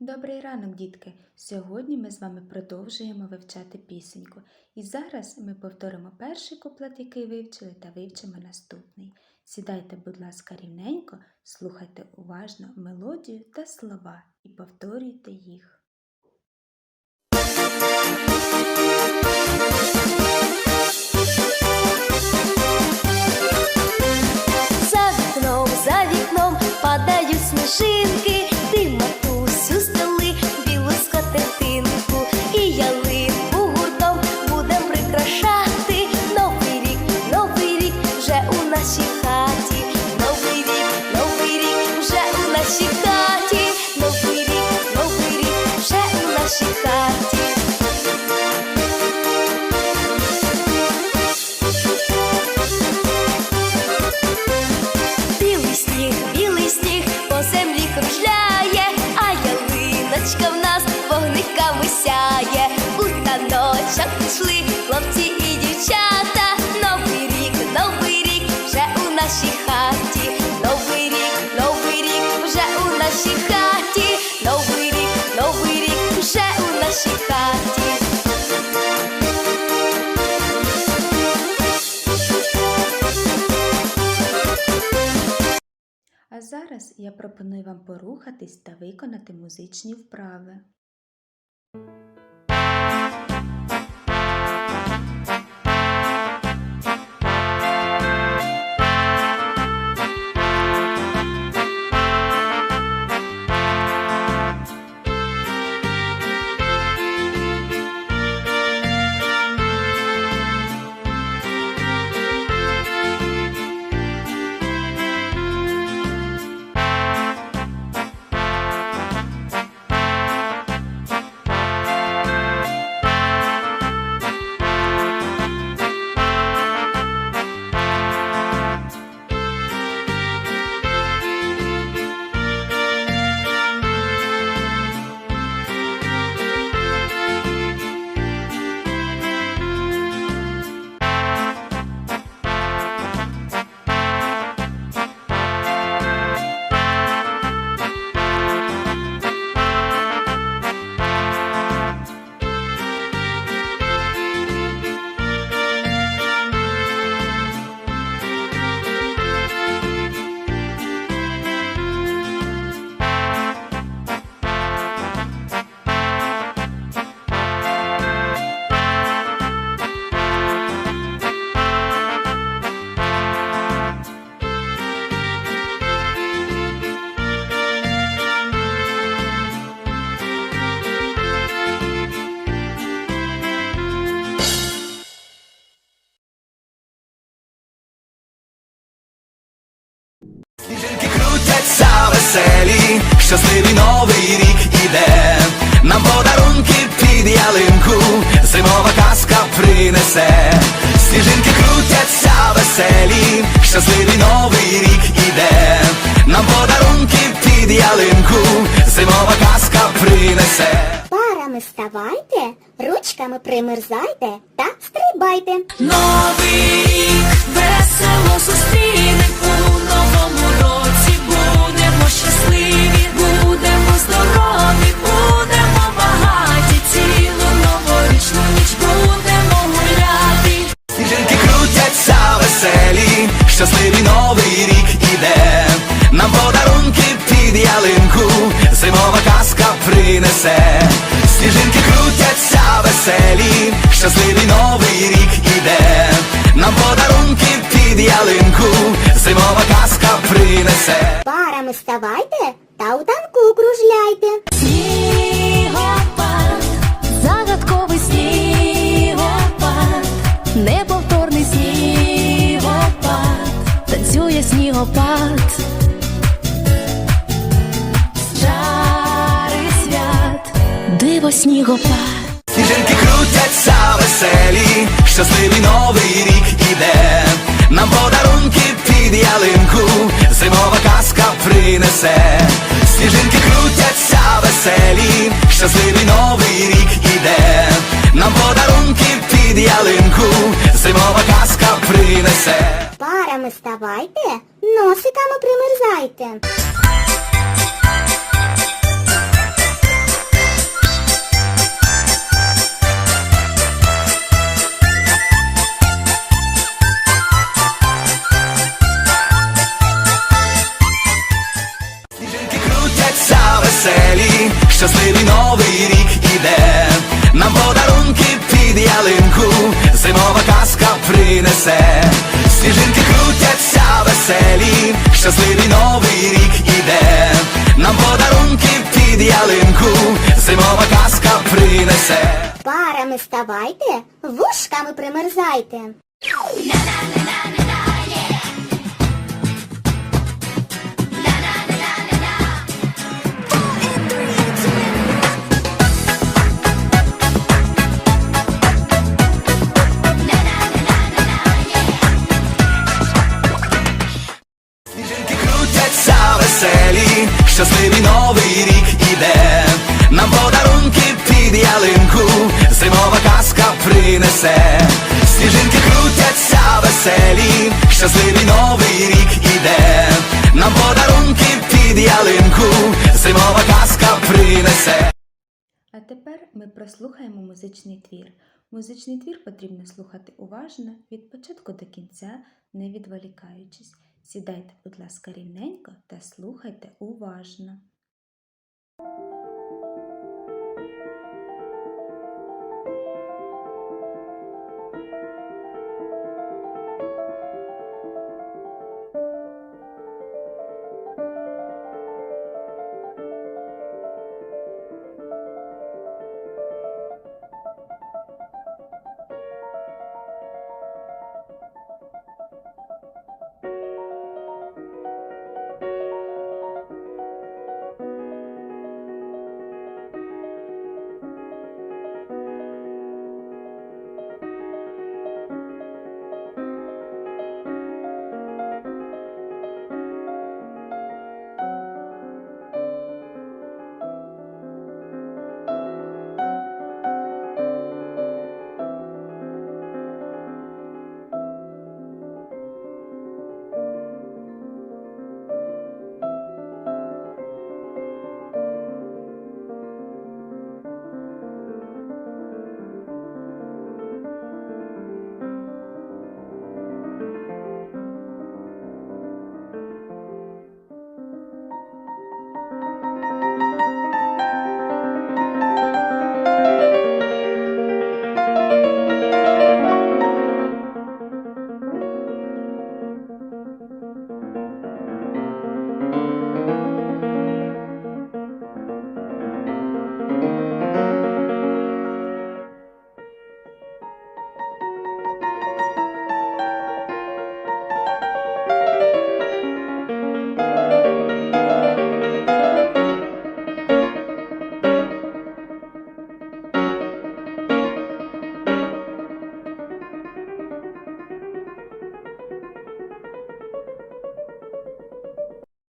Добрий ранок, дітки! Сьогодні ми з вами продовжуємо вивчати пісеньку. І зараз ми повторимо перший куплет, який вивчили, та вивчимо наступний. Сідайте, будь ласка, рівненько, слухайте уважно мелодію та слова і повторюйте їх. Білий сніг, білий сніг по землі кружляє, а ялиночка в нас вогниками сяє. У таночок пішли пропоную вам порухатись та виконати музичні вправи. Сніжинки крутяться веселі, щасливий новий рік іде. Нам подарунки під ялинку, зимова казка принесе. Сніжинки крутяться веселі, щасливий новий рік іде. Нам подарунки під ялинку, зимова казка принесе. Парами ставайте, ручками примерзайте та стрибайте. Новий рік весело зустрінем у новому році. Будемо щасливі, будемо здорові, будемо багаті. Цілу новорічну ніч будемо гуляти. Сніжинки крутяться веселі, щасливий новий рік іде. Нам подарунки під ялинку, зимова казка принесе. Сніжинки крутяться веселі, щасливий новий рік іде. Нам подарунки під ялинку, зимова казка принесе. Парами ставайте та у танку кружляйте. Снігопад, загадковий снігопад, неповторний снігопад, танцює снігопад. Диво снігопад. Сніжинки крутяться веселі, щасливий новий рік іде. Нам подарунки під ялинку, зимова казка принесе. Сніжинки крутяться веселі, щасливий новий рік іде. Нам подарунки під ялинку, зимова казка принесе. Парами ставайте, носиками примерзайте. Веселі, щасливий новий рік іде, нам подарунки під ялинку, зимова казка принесе. Парами ставайте, вушками примерзайте. Щасливий новий рік іде, нам подарунки під ялинку, зимова казка принесе, сніжинки крутяться веселі, щасливий новий рік іде, нам подарунки під ялинку, зимова казка принесе. А тепер ми прослухаємо музичний твір. Музичний твір потрібно слухати уважно від початку до кінця, не відволікаючись. Сідайте, будь ласка, рівненько та слухайте уважно.